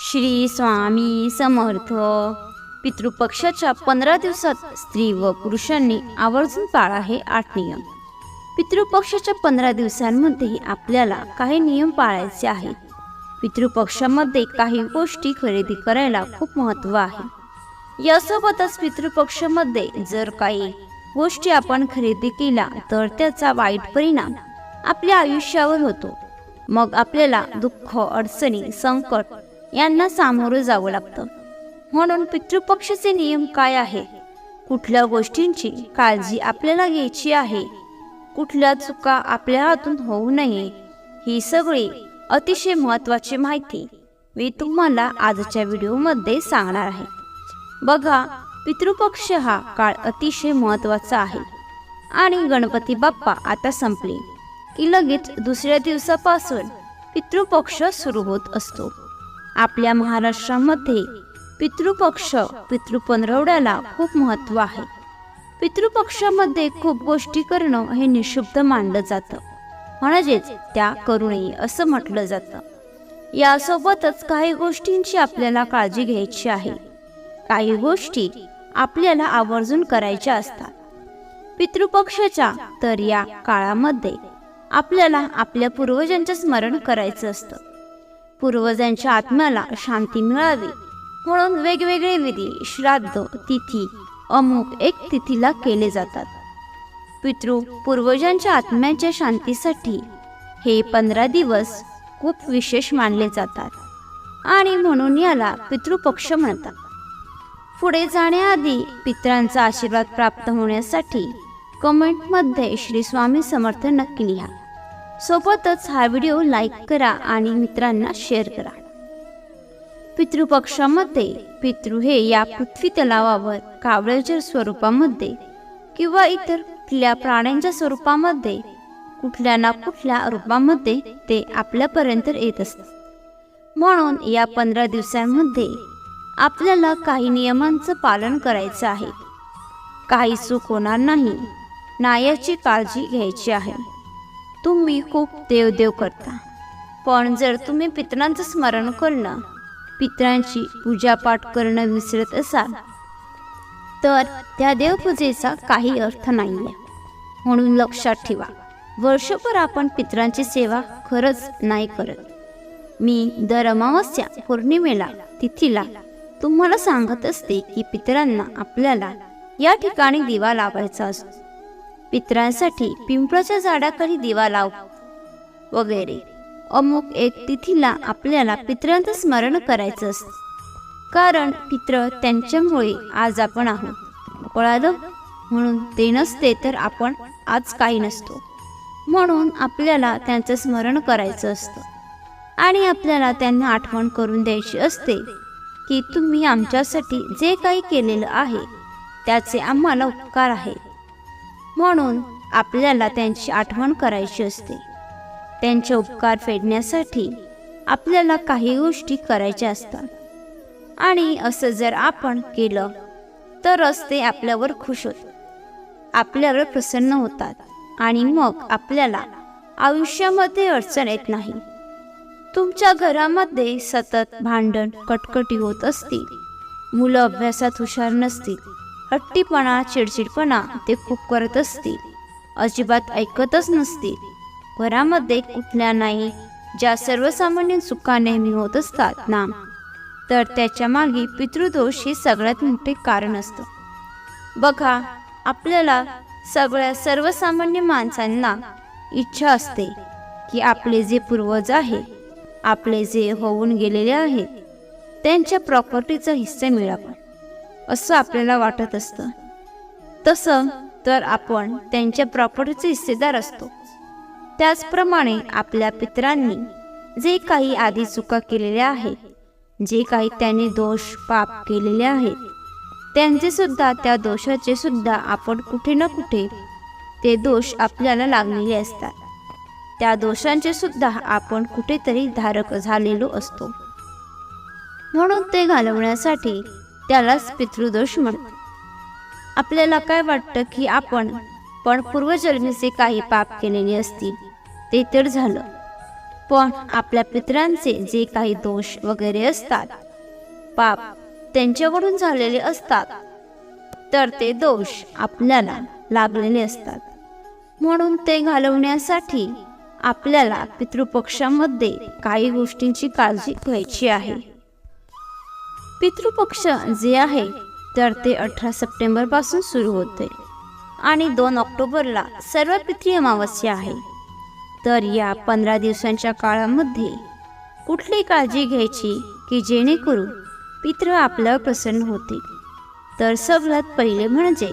श्री स्वामी समर्थ. पितृपक्षाच्या पंधरा दिवसात स्त्री व पुरुषांनी आवर्जून पाळा हे आठ नियम. पितृपक्षाच्या पंधरा दिवसांमध्ये आपल्याला काही नियम पाळायचे आहेत. पितृपक्षामध्ये काही गोष्टी खरेदी करायला खूप महत्त्व आहे. यासोबतच पितृपक्षामध्ये जर काही गोष्टी आपण खरेदी केल्या तर त्याचा वाईट परिणाम आपल्या आयुष्यावर होतो. मग आपल्याला दुःख अडचणी संकट यांना सामोरं जावं लागतं. म्हणून पितृपक्षाचे नियम काय आहे? कुठल्या गोष्टींची काळजी आपल्याला घ्यायची आहे? कुठल्या चुका आपल्या हातून होऊ नये? ही सगळी अतिशय महत्त्वाची माहिती मी तुम्हाला आजच्या व्हिडिओमध्ये सांगणार आहे. बघा पितृपक्ष हा काळ अतिशय महत्त्वाचा आहे. आणि गणपती बाप्पा आता संपले की लगेच दुसऱ्या दिवसापासून पितृपक्ष सुरू होत असतो. आपल्या महाराष्ट्रामध्ये पितृपक्ष पितृपंधरवड्याला खूप महत्त्व आहे. पितृपक्षामध्ये खूप गोष्टी करणं हे निशुद्ध मानलं जातं. म्हणजेच त्या करू नये असं म्हटलं जातं. यासोबतच काही गोष्टींची आपल्याला काळजी घ्यायची आहे. काही गोष्टी आपल्याला आवर्जून करायच्या असतात. पितृपक्षाच्या तर या काळामध्ये आपल्याला आपल्या पूर्वजांचं स्मरण करायचं असतं. पूर्वजांच्या आत्म्याला शांती मिळावी. म्हणून वेगवेगळे विधी श्राद्ध तिथी अमुक एक तिथीला केले जातात. पितृ पूर्वजांच्या आत्म्याच्या शांतीसाठी हे पंधरा दिवस खूप विशेष मानले जातात आणि म्हणून याला पितृपक्ष म्हणतात. पुढे जाण्याआधी पित्रांचा आशीर्वाद प्राप्त होण्यासाठी कमेंटमध्ये श्री स्वामी समर्थ नक्की लिहा. सोबतच हा व्हिडिओ लाईक करा आणि मित्रांना शेअर करा. पितृपक्षामध्ये पितृ हे या पृथ्वी तलावावर कावळ्याच्या स्वरूपामध्ये किंवा इतर कुठल्या प्राण्यांच्या स्वरूपामध्ये कुठल्या ना कुठल्या रूपामध्ये ते आपल्यापर्यंत येत असतात. म्हणून या पंधरा दिवसांमध्ये आपल्याला काही नियमांचं पालन करायचं आहे. काही चूक होणार नाही. ना याची काळजी घ्यायची आहे. तुम्ही खूप देवदेव करता. पण जर तुम्ही पितरांचं स्मरण करणं पितरांची पूजापाठ करणं विसरत असाल तर त्या देवपूजेचा काही अर्थ नाही आहे म्हणून लक्षात ठेवा वर्षभर आपण पितरांची सेवा खरंच नाही करत. मी दर अमावस्या पौर्णिमेला तिथीला तुम्हाला सांगत असते की पितरांना आपल्याला या ठिकाणी दिवा लावायचा असतो. पितरांसाठी पिंपळाच्या झाडाखाली दिवा लाव वगैरे. अमुक एक तिथीला आपल्याला पितरांचं स्मरण करायचं असतं. कारण पित्र त्यांच्यामुळे आज आपण आहोत. कळालं म्हणून ते नसते तर आपण आज काही नसतो. म्हणून आपल्याला त्यांचं स्मरण करायचं असतं. आणि आपल्याला त्यांना आठवण करून द्यायची असते की तुम्ही आमच्यासाठी जे काही केलेलं आहे त्याचे आम्हाला उपकार आहेत. म्हणून आपल्याला त्यांची आठवण करायची असते. त्यांचे उपकार फेडण्यासाठी आपल्याला काही गोष्टी करायच्या असतात. आणि असं जर आपण केलं तरच ते आपल्यावर खुश होतात आपल्यावर प्रसन्न होतात आणि मग आपल्याला आयुष्यामध्ये अडचण येत नाही. तुमच्या घरामध्ये सतत भांडण कटकटी होत असतील. मुलं अभ्यासात हुशार नसतील. हट्टीपणा चिडचिडपणा ते खूप करत असतील अजिबात ऐकतच नसतील घरामध्ये कुठल्या नाही ज्या सर्वसामान्य चुका नेहमी होत असतात ना? तर त्याच्यामागे पितृदोष हे सगळ्यात मोठे कारण असतं. बघा आपल्याला सगळ्या सर्वसामान्य माणसांना इच्छा असते की आपले जे पूर्वज आहे आपले जे होऊन गेलेले आहेत त्यांच्या प्रॉपर्टीचा हिस्सा मिळावा. असं आपल्याला वाटत असतं. तसं तर आपण त्यांच्या प्रॉपर्टीचे हिस्सेदार असतो. त्याचप्रमाणे आपल्या पितरांनी जे काही आधी चुका केलेल्या आहेत जे काही त्यांनी दोष पाप केलेले आहेत त्यांचे सुद्धा त्या दोषाचे सुद्धा आपण कुठे ना कुठे ते दोष आपल्याला लागलेले असतात. त्या दोषांचे सुद्धा आपण कुठेतरी धारक झालेलो असतो. म्हणून ते घालवण्यासाठी त्यालाच पितृदोष म्हणतात आपल्याला काय वाटतं की आपण पण पूर्वजन्मीचे काही पाप केलेले असतील ते तर झालं. पण आपल्या पितरांचे जे काही दोष वगैरे असतात पाप त्यांच्याकडून झालेले असतात तर ते दोष आपल्याला लागलेले असतात. म्हणून ते घालवण्यासाठी आपल्याला पितृपक्षामध्ये काही गोष्टींची काळजी घ्यायची आहे. पितृपक्ष जे आहे तर ते अठरा सप्टेंबरपासून सुरू होते. आणि दोन ऑक्टोबरला सर्व पितृ अमावस्या आहे. तर या पंधरा दिवसांच्या काळामध्ये कुठली काळजी घ्यायची की जेणेकरून पितृ आपल्यावर प्रसन्न होतील? तर सगळ्यात पहिले म्हणजे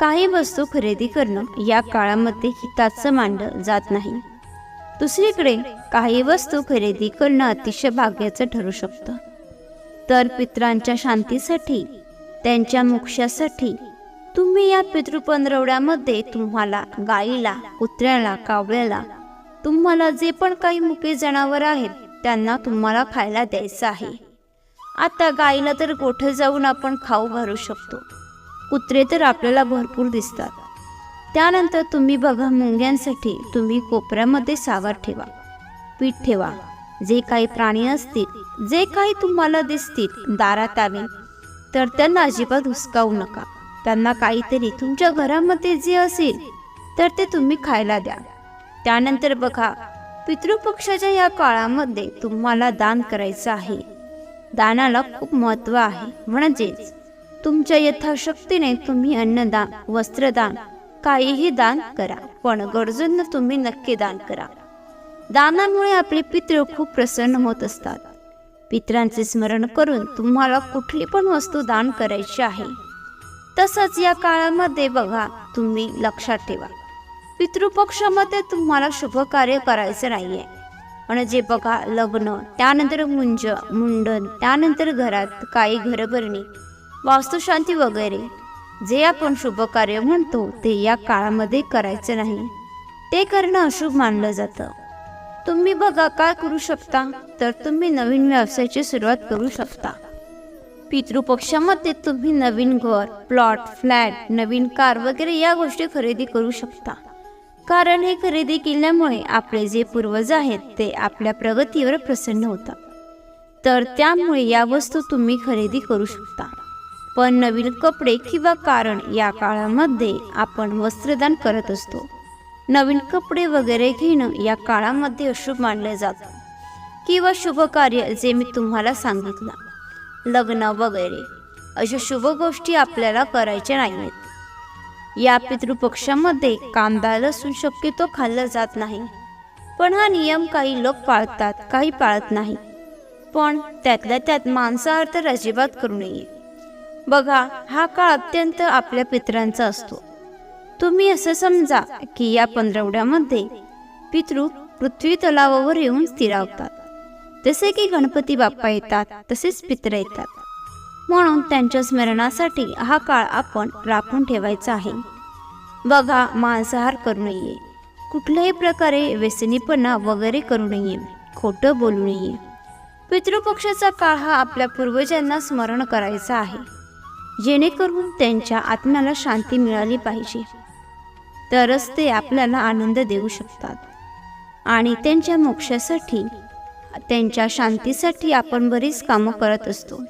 काही वस्तू खरेदी करणं. या काळामध्ये हिताचं मांडलं जात नाही. दुसरीकडे काही वस्तू खरेदी करणं अतिशय भाग्याचं ठरू शकतं. तर पित्रांच्या शांतीसाठी त्यांच्या मोक्षासाठी तुम्ही या पितृपंधरवड्यामध्ये तुम्हाला गाईला कुत्र्याला कावळ्याला तुम्हाला जे पण काही मुके जनावर आहेत त्यांना तुम्हाला खायला द्यायचं आहे. आता गाईला तर गोठे जाऊन आपण खाऊ घालू शकतो. कुत्रे तर आपल्याला भरपूर दिसतात. त्यानंतर तुम्ही बघा मुंग्यांसाठी तुम्ही कोपऱ्यामध्ये सावर ठेवा पीठ ठेवा जे काही प्राणी असतील जे काही तुम्हाला दिसतील दारात आले तर त्यांना अजिबात हुसकावू नका. त्यांना काहीतरी तुमच्या घरामध्ये जे असेल तर ते तुम्ही खायला द्या. त्यानंतर बघा पितृपक्षाच्या या काळामध्ये तुम्हाला दान करायचं आहे. दानाला खूप महत्त्व आहे. म्हणजेच तुमच्या यथाशक्तीने तुम्ही अन्नदान वस्त्रदान काहीही दान करा. पण गरजूंना तुम्ही नक्की दान करा. दानामुळे आपले पितृ खूप प्रसन्न होत असतात. पित्रांचे स्मरण करून तुम्हाला कुठली पण वस्तू दान करायची आहे तसंच या काळामध्ये बघा तुम्ही लक्षात ठेवा. पितृपक्षामध्ये तुम्हाला शुभ कार्य करायचं नाहीये. म्हणजे बघा लग्न त्यानंतर मुंज मुंडन त्यानंतर घरात काही घरभरणी वास्तुशांती वगैरे जे आपण शुभ कार्य म्हणतो ते या काळामध्ये करायचं नाही. ते करणं अशुभ मानलं जातं. तुम्ही बघा काय करू शकता. तर तुम्ही नवीन व्यवसायाची सुरुवात करू शकता. पितृपक्षामध्ये तुम्ही नवीन घर प्लॉट फ्लॅट नवीन कार वगैरे या गोष्टी खरेदी करू शकता. कारण हे खरेदी केल्यामुळे आपले जे पूर्वज आहेत ते आपल्या प्रगतीवर प्रसन्न होतात. तर त्यामुळे या वस्तू तुम्ही खरेदी करू शकता. पण नवीन कपडे किंवा कारण या काळामध्ये आपण वस्त्रदान करत असतो. नवीन कपडे वगैरे घेणं या काळामध्ये अशुभ मानले जातं. किंवा शुभ कार्य जे मी तुम्हाला सांगितलं. लग्न वगैरे अशा शुभ गोष्टी आपल्याला करायच्या नाही आहेत या पितृपक्षामध्ये कांदा लसूण शक्यतो खाल्लं जात नाही. पण हा नियम काही लोक पाळतात काही पाळत नाही. पण त्यातल्या त्यात मांसाहार तर अजिबात करू नये. बघा हा काळ अत्यंत आपल्या पितरांचा असतो. तुम्ही असं समजा की या पंधरवड्यामध्ये पितृ पृथ्वी तलावावर येऊन स्थिरावतात. जसे की गणपती बाप्पा येतात तसेच पित्र येतात. म्हणून त्यांच्या स्मरणासाठी हा काळ आपण राखून ठेवायचा आहे. बघा मांसाहार करू नये. कुठल्याही प्रकारे व्यसनीपणा वगैरे करू नये. खोटं बोलू नये. पितृपक्षाचा काळ हा आपल्या पूर्वजांना स्मरण करायचा आहे. जेणेकरून त्यांच्या आत्म्याला शांती मिळाली पाहिजे. तरच ते आपल्याला आनंद देऊ शकतात. आणि त्यांच्या मोक्षासाठी त्यांच्या शांतीसाठी आपण बरीच कामं करत असतो.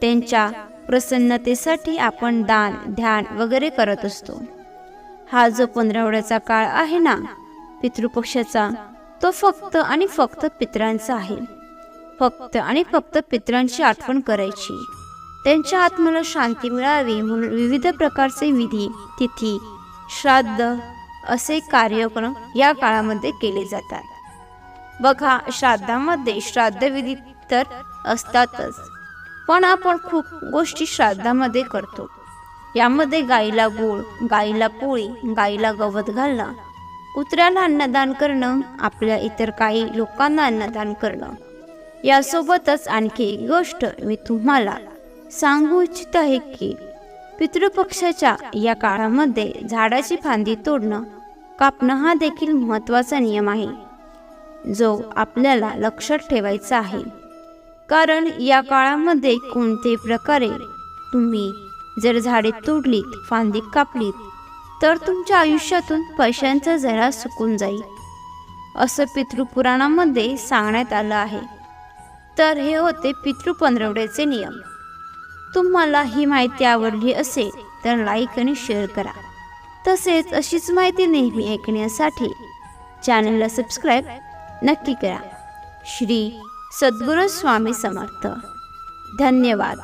त्यांच्या प्रसन्नतेसाठी आपण दान ध्यान वगैरे करत असतो. हा जो पंधरावड्याचा काळ आहे ना पितृपक्षाचा तो फक्त आणि फक्त पितरांचा आहे. फक्त आणि फक्त पितरांची आठवण करायची. त्यांच्या आत्म्याला शांती मिळावी म्हणून विविध प्रकारचे विधी तिथी श्राद्ध असे कार्यक्रम या काळामध्ये केले जातात. बघा श्राद्धामध्ये श्राद्धविधी तर असतातच पण आपण खूप गोष्टी श्राद्धामध्ये करतो. यामध्ये गाईला गोळ गाईला पोळी गाईला गवत घालणं कुत्र्याला अन्नदान करणं आपल्या इतर काही लोकांना अन्नदान करणं. यासोबतच आणखी एक गोष्ट मी तुम्हाला सांगू इच्छित आहे की पितृपक्षाच्या या काळामध्ये झाडाची फांदी तोडणं कापणं हा देखील महत्त्वाचा नियम आहे जो आपल्याला लक्षात ठेवायचा आहे. कारण या काळामध्ये कोणत्याही प्रकारे तुम्ही जर झाडे तोडलीत फांदी कापलीत तर तुमच्या आयुष्यातून पैशांचा जरा सुकून जाईल असं पितृपुराणामध्ये सांगण्यात आलं आहे. तर हे होते पितृ पंधरवड्याचे नियम. तुम्हाला ही माहिती आवडली असेल तर लाईक आणि शेअर करा. तसेच अशीच माहिती नेहमी ऐकण्यासाठी चॅनलला सबस्क्राईब नक्की करा. श्री सद्गुरू स्वामी समर्थ. धन्यवाद.